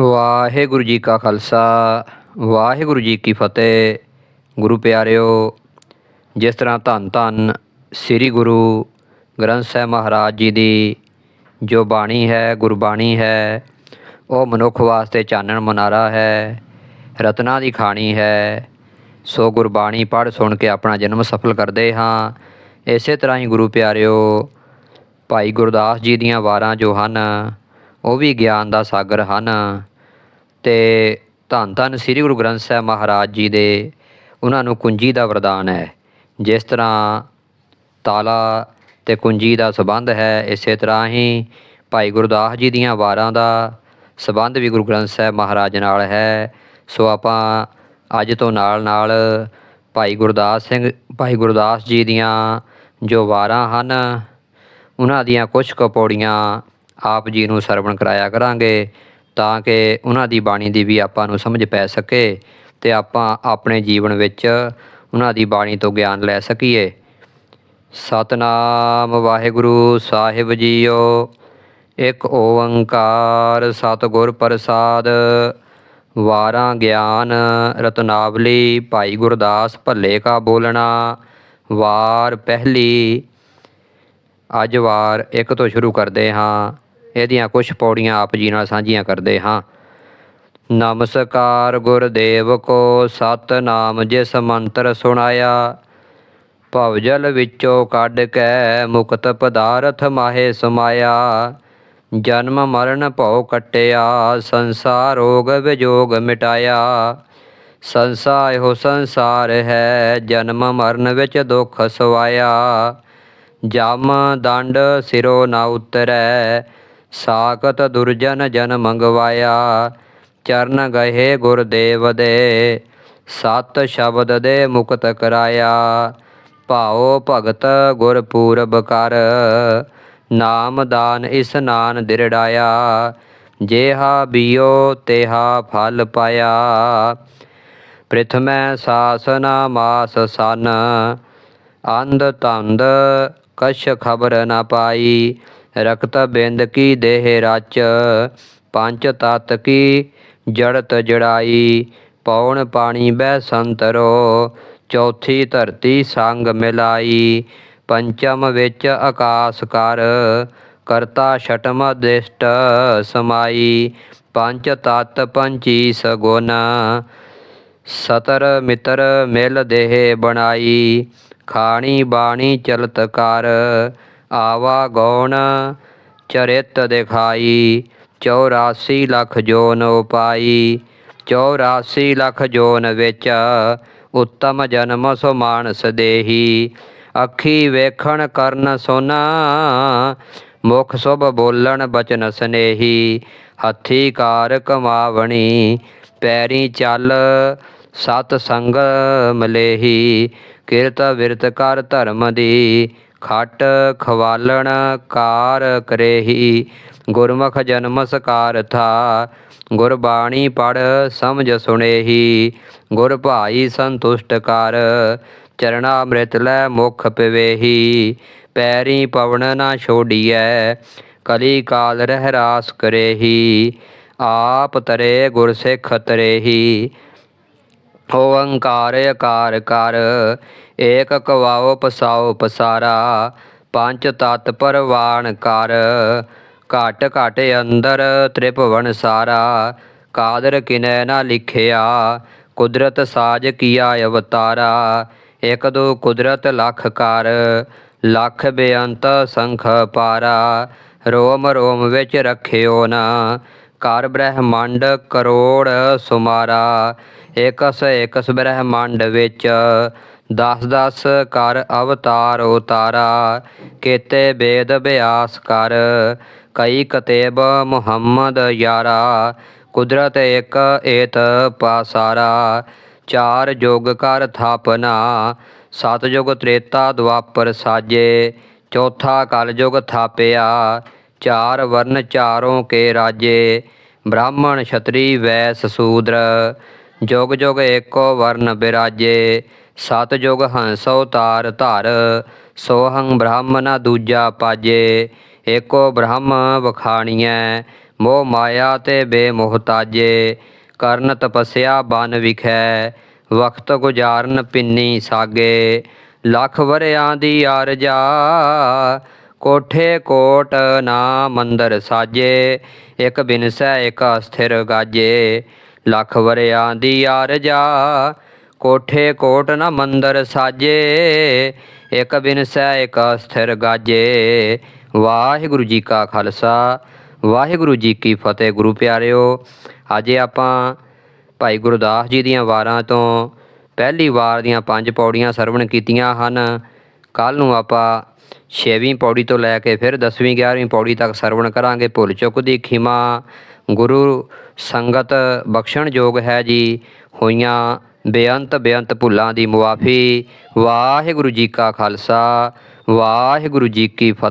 ਵਾਹਿਗੁਰੂ ਜੀ ਕਾ ਖਾਲਸਾ, ਵਾਹਿਗੁਰੂ ਜੀ ਕੀ ਫਤਿਹ। ਗੁਰੂ ਪਿਆਰਿਓ, ਜਿਸ ਤਰ੍ਹਾਂ ਧੰਨ ਧੰਨ ਸ੍ਰੀ ਗੁਰੂ ਗ੍ਰੰਥ ਸਾਹਿਬ ਮਹਾਰਾਜ ਜੀ ਦੀ ਜੋ ਬਾਣੀ ਹੈ, ਗੁਰਬਾਣੀ ਹੈ, ਉਹ ਮਨੁੱਖ ਵਾਸਤੇ ਚਾਨਣ ਮਨਾਰਾ ਹੈ, ਰਤਨਾ ਦੀ ਖਾਣੀ ਹੈ, ਸੋ ਗੁਰਬਾਣੀ ਪੜ੍ਹ ਸੁਣ ਕੇ ਆਪਣਾ ਜਨਮ ਸਫਲ ਕਰਦੇ ਹਾਂ। ਇਸੇ ਤਰ੍ਹਾਂ ਹੀ ਗੁਰੂ ਪਿਆਰਿਓ, ਭਾਈ ਗੁਰਦਾਸ ਜੀ ਦੀਆਂ ਵਾਰਾਂ ਜੋ ਹਨ, ਉਹ ਵੀ ਗਿਆਨ ਦਾ ਸਾਗਰ ਹਨ। ਤੇ ਧੰਨ ਧੰਨ ਸ੍ਰੀ ਗੁਰੂ ਗ੍ਰੰਥ ਸਾਹਿਬ ਮਹਾਰਾਜ ਜੀ ਦੇ ਉਹਨਾਂ ਨੂੰ ਕੁੰਜੀ ਦਾ ਵਰਦਾਨ ਹੈ। ਜਿਸ ਤਰ੍ਹਾਂ ਤਾਲਾ ਤੇ ਕੁੰਜੀ ਦਾ ਸਬੰਧ ਹੈ, ਇਸੇ ਤਰ੍ਹਾਂ ਹੀ ਭਾਈ ਗੁਰਦਾਸ ਜੀ ਦੀਆਂ ਵਾਰਾਂ ਦਾ ਸਬੰਧ ਵੀ ਗੁਰੂ ਗ੍ਰੰਥ ਸਾਹਿਬ ਮਹਾਰਾਜ ਨਾਲ ਹੈ। ਸੋ ਆਪਾਂ ਅੱਜ ਤੋਂ ਨਾਲ ਨਾਲ ਭਾਈ ਗੁਰਦਾਸ ਸਿੰਘ, ਭਾਈ ਗੁਰਦਾਸ ਜੀ ਦੀਆਂ ਜੋ ਵਾਰਾਂ ਹਨ, ਉਹਨਾਂ ਦੀਆਂ ਕੁਝ ਕਪੌੜੀਆਂ ਆਪ ਜੀ ਨੂੰ ਸਰਵਣ ਕਰਾਇਆ ਕਰਾਂਗੇ। ਤਾਂ ਕਿ ਉਹਨਾਂ ਦੀ ਬਾਣੀ ਦੀ ਵੀ ਆਪਾਂ ਨੂੰ ਸਮਝ ਪੈ ਸਕੇ ਤੇ ਆਪਾਂ ਆਪਣੇ ਜੀਵਨ ਵਿੱਚ ਉਹਨਾਂ ਦੀ ਬਾਣੀ ਤੋਂ ਗਿਆਨ ਲੈ ਸਕੀਏ। ਸਤਨਾਮ ਵਾਹਿਗੁਰੂ ਸਾਹਿਬ ਜੀਓ, ਇੱਕ ਓੰਕਾਰ ਸਤਿਗੁਰ ਪ੍ਰਸਾਦ, ਵਾਰਾਂ ਗਿਆਨ ਰਤਨਾਵਲੀ, ਭਾਈ ਗੁਰਦਾਸ ਭੱਲੇ ਕਾ ਬੋਲਣਾ, ਵਾਰ ਪਹਿਲੀ। ਅੱਜ ਵਾਰ ਇੱਕ ਤੋਂ ਸ਼ੁਰੂ ਕਰਦੇ ਹਾਂ। ਇਹਦੀਆਂ ਕੁਝ ਪੌੜੀਆਂ ਆਪ ਜੀ ਨਾਲ ਸਾਂਝੀਆਂ ਕਰਦੇ ਹਾਂ। ਨਮਸਕਾਰ ਗੁਰਦੇਵ ਕੋ ਸਤਨਾਮ, ਜਿਸ ਮੰਤਰ ਸੁਣਾਇਆ ਭਵਜਲ ਵਿੱਚੋਂ ਕੱਢ ਕੇ ਮੁਕਤ ਪਦਾਰਥ ਮਾਹੇ ਸਮਾਇਆ, ਜਨਮ ਮਰਨ ਭਉ ਕਟਿਆ, ਸੰਸਾਰ ਰੋਗ ਵਿਜੋਗ ਮਿਟਾਇਆ। ਸੰਸਾਰ ਇਹੋ ਸੰਸਾਰ ਹੈ, ਜਨਮ ਮਰਨ ਵਿੱਚ ਦੁੱਖ ਸਵਾਇਆ। ਜਮ ਦੰਡ ਸਿਰੋ ਨਾ ਉਤਰੈ ਸਾਖਤ ਦੁਰਜਨ ਜਨ ਮੰਗਵਾਇਆ, ਚਰਨ ਗਏ ਗੁਰਦੇਵ ਦੇ, ਸਤ ਸ਼ਬਦ ਦੇ ਮੁਕਤ ਕਰਾਇਆ। ਭਾਉ ਭਗਤ ਗੁਰ ਪੂਰਬ ਕਰ, ਨਾਮ ਦਾਨ ਇਸਨਾਨ ਦਿਰੜਾਇਆ। ਜੇਹਾ ਬੀਓ ਤੇਹਾ ਫਲ ਪਾਇਆ। ਪ੍ਰਥਮੈ ਸਾਸਨਾ ਮਾਸ ਸਨ, ਅੰਧ ਤੰਦ ਕਛ ਖਬਰ ਨਾ ਪਾਈ। ਰਕਤ ਬਿੰਦ ਕੀ ਦੇਹ ਰਚ ਪੰਜ ਤਤ ਕੀ ਜੜਤ ਜੜਾਈ ਪੌਣ ਪਾਣੀ ਬੈ ਸੰਤਰੋ ਚੌਥੀ ਧਰਤੀ ਸੰਗ ਮਿਲਾਈ, ਪੰਚਮ ਵਿੱਚ ਆਕਾਸ ਕਰ, ਕਰਤਾ ਛਟਮ ਦਿਸ਼ਟ ਸਮਾਈ ਪੰਜ ਤਤ ਪੰਚੀ ਸਗੁਣ ਸਤਰ ਮਿਤਰ ਮਿਲ ਦੇਹ ਬਣਾਈ, ਖਾਣੀ ਬਾਣੀ ਚਲਤ ਕਰ ਆਵਾ ਗੌਣ, ਚਰਿਤ ਦਿਖਾਈ 84 ਲੱਖ ਜੋਨ ਉਪਾਈ। 84 ਲੱਖ ਜੋਨ ਵਿੱਚ ਉੱਤਮ ਜਨਮ ਸੋ ਮਾਨਸ ਦੇਹੀ। ਅੱਖੀ ਵੇਖਣ ਕਰਨ ਸੁਨਾ, ਮੁਖ ਸੁਭ ਬੋਲਣ ਬਚਨ ਸਨੇਹੀ। ਹੱਥੀ ਕਾਰ ਕਮਾਵਣੀ, ਪੈਰੀ ਚੱਲ ਸਤ ਸੰਗ ਮਲੇਹੀ ਕਿਰਤ ਵਿਰਤ ਕਰ ਧਰਮ ਦੀ ਖਟ ਖਵਾਲਣ ਕਾਰ ਕਰੇਹੀ, ਗੁਰਮੁਖ ਜਨਮ ਸਕਾਰ ਥਾ ਗੁਰਬਾਣੀ ਪੜ ਸਮਝ ਸੁਣੇਹੀ, ਗੁਰ ਭਾਈ ਸੰਤੁਸ਼ਟ ਕਰ ਚਰਣਾ ਅੰਮ੍ਰਿਤ ਲੈ ਮੁਖ ਪਵੇਹੀ, ਪੈਰੀ ਪਵਨ ਨਾ ਛੋੜੀਐ ਕਲੀ ਕਾਲ ਰਹਿ ਰਾਸ ਕਰੇਹੀ, ਆਪ ਤਰੇ ਗੁਰਸਿੱਖ ਤਰੇਹੀ ਓੰਕਾਰ ਅਕਾਰ ਕਰ, ਏਕ ਕਵਾਓ ਪਸਾਉ ਪਸਾਰਾ, ਪੰਜ ਤਤ ਪਰਵਾਨ ਕਰ। ਘਟ ਘਟ ਅੰਦਰ ਤ੍ਰਿਪਵਨ ਸਾਰਾ, ਕਾਦਰ ਕਿਨੈ ਨਾ ਲਿਖਿਆ, ਕੁਦਰਤ ਸਾਜ ਕੀਆ ਅਵਤਾਰਾ। ਇਕ ਦੋ ਕੁਦਰਤ ਲਖ ਕਰ, ਲਖ ਬੇਅੰਤ ਸੰਖ ਪਾਰਾ। ਰੋਮ ਰੋਮ ਵਿੱਚ ਰੱਖਿਓ ਨਾ ਕਰ ਬ੍ਰਹਿਮੰਡ ਕਰੋੜ ਸੁਮਾਰਾ ਇਕਸ ਇਕਸ ਬ੍ਰਹਿਮੰਡ ਵਿੱਚ ਦਸ ਦਸ ਕਰ ਅਵਤਾਰ ਉਤਾਰਾ, ਕੀਤੇ ਵੇਦ ਅਭਿਆਸ ਕਰ, ਕਈ ਕਤੇਬ ਮੁਹੰਮਦ ਯਾਰਾ, ਕੁਦਰਤ ਇੱਕ ਏਤ ਪਾਸਾਰਾ, ਚਾਰ ਜੁਗ ਕਰ ਥਾਪਨਾ, ਸਤ ਜੁਗ ਤ੍ਰੇਤਾ ਦੁਆਪਰ ਸਾਜੇ, ਚੌਥਾ ਕਲ ਜੁਗ ਥਾਪਿਆ। ਚਾਰ ਵਰਨ ਚਾਰੋਂ ਕੇ ਰਾਜੇ, ਬ੍ਰਾਹਮਣ, ਛਤਰੀ, ਵੈਸ, ਸੂਦਰ। ਜੁਗ ਜੁਗ ਏਕੋ ਵਰਨ ਬਿਰਾਜੇ, ਸਤ ਜੁਗ ਹੰਸ ਅਵਤਾਰ ਧਰ। ਸੋਹੰ ਬ੍ਰਾਹਮਣਾ ਦੂਜਾ ਪਾਜੇ, ਏਕੋ ਬ੍ਰਹਮ ਵਖਾਣੀਐ। ਮੋਹ ਮਾਇਆ ਤੇ ਬੇਮੋਹਤਾਜੇ ਕਰਨ ਤਪੱਸਿਆ ਬਨ ਵਿਖੈ। ਵਕਤ ਗੁਜ਼ਾਰਨ ਪਿੰਨੀ ਸਾਗੇ, ਲੱਖ ਵਰਿਆਂ ਦੀ ਆਰਜਾ। ਕੋਠੇ ਕੋਟ ਨਾ ਮੰਦਰ ਸਾਜੇ, ਇੱਕ ਬਿਨਸੈ, ਇੱਕ ਅਸਥਿਰ ਗਾਜੇ। ਲੱਖ ਵਰਿਆਂ ਦੀ ਆਰਜਾ ਕੋਠੇ ਕੋਟ ਨਾ ਮੰਦਰ ਸਾਜੇ, ਇੱਕ ਬਿਨਸੈ, ਇੱਕ ਅਸਥਿਰ ਗਾਜੇ। ਵਾਹਿਗੁਰੂ ਜੀ ਕਾ ਖਾਲਸਾ, ਵਾਹਿਗੁਰੂ ਜੀ ਕੀ ਫਤਿਹ। ਗੁਰੂ ਪਿਆਰਿਓ, ਅੱਜ ਆਪਾਂ ਭਾਈ ਗੁਰਦਾਸ ਜੀ ਦੀਆਂ ਵਾਰਾਂ ਤੋਂ ਪਹਿਲੀ ਵਾਰ ਦੀਆਂ ਪੰਜ ਪੌੜੀਆਂ ਸਰਵਣ ਕੀਤੀਆਂ ਹਨ। ਕੱਲ ਨੂੰ ਆਪਾਂ ਛੇਵੀਂ ਪੌੜੀ ਤੋਂ ਲੈ ਕੇ ਫਿਰ 10ਵੀਂ 11ਵੀਂ ਪੌੜੀ ਤੱਕ ਸਰਵਣ ਕਰਾਂਗੇ। ਭੁੱਲ ਚੁੱਕ ਦੀ ਖਿਮਾ ਗੁਰੂ ਸੰਗਤ ਬਖਸ਼ਣ ਯੋਗ ਹੈ ਜੀ। ਹੋਈਆਂ ਬੇਅੰਤ ਬੇਅੰਤ ਭੁੱਲਾਂ ਦੀ ਮੁਆਫੀ। ਵਾਹਿਗੁਰੂ ਜੀ ਕਾ ਖਾਲਸਾ, ਵਾਹਿਗੁਰੂ ਜੀ ਕੀ ਫਤਿਹ।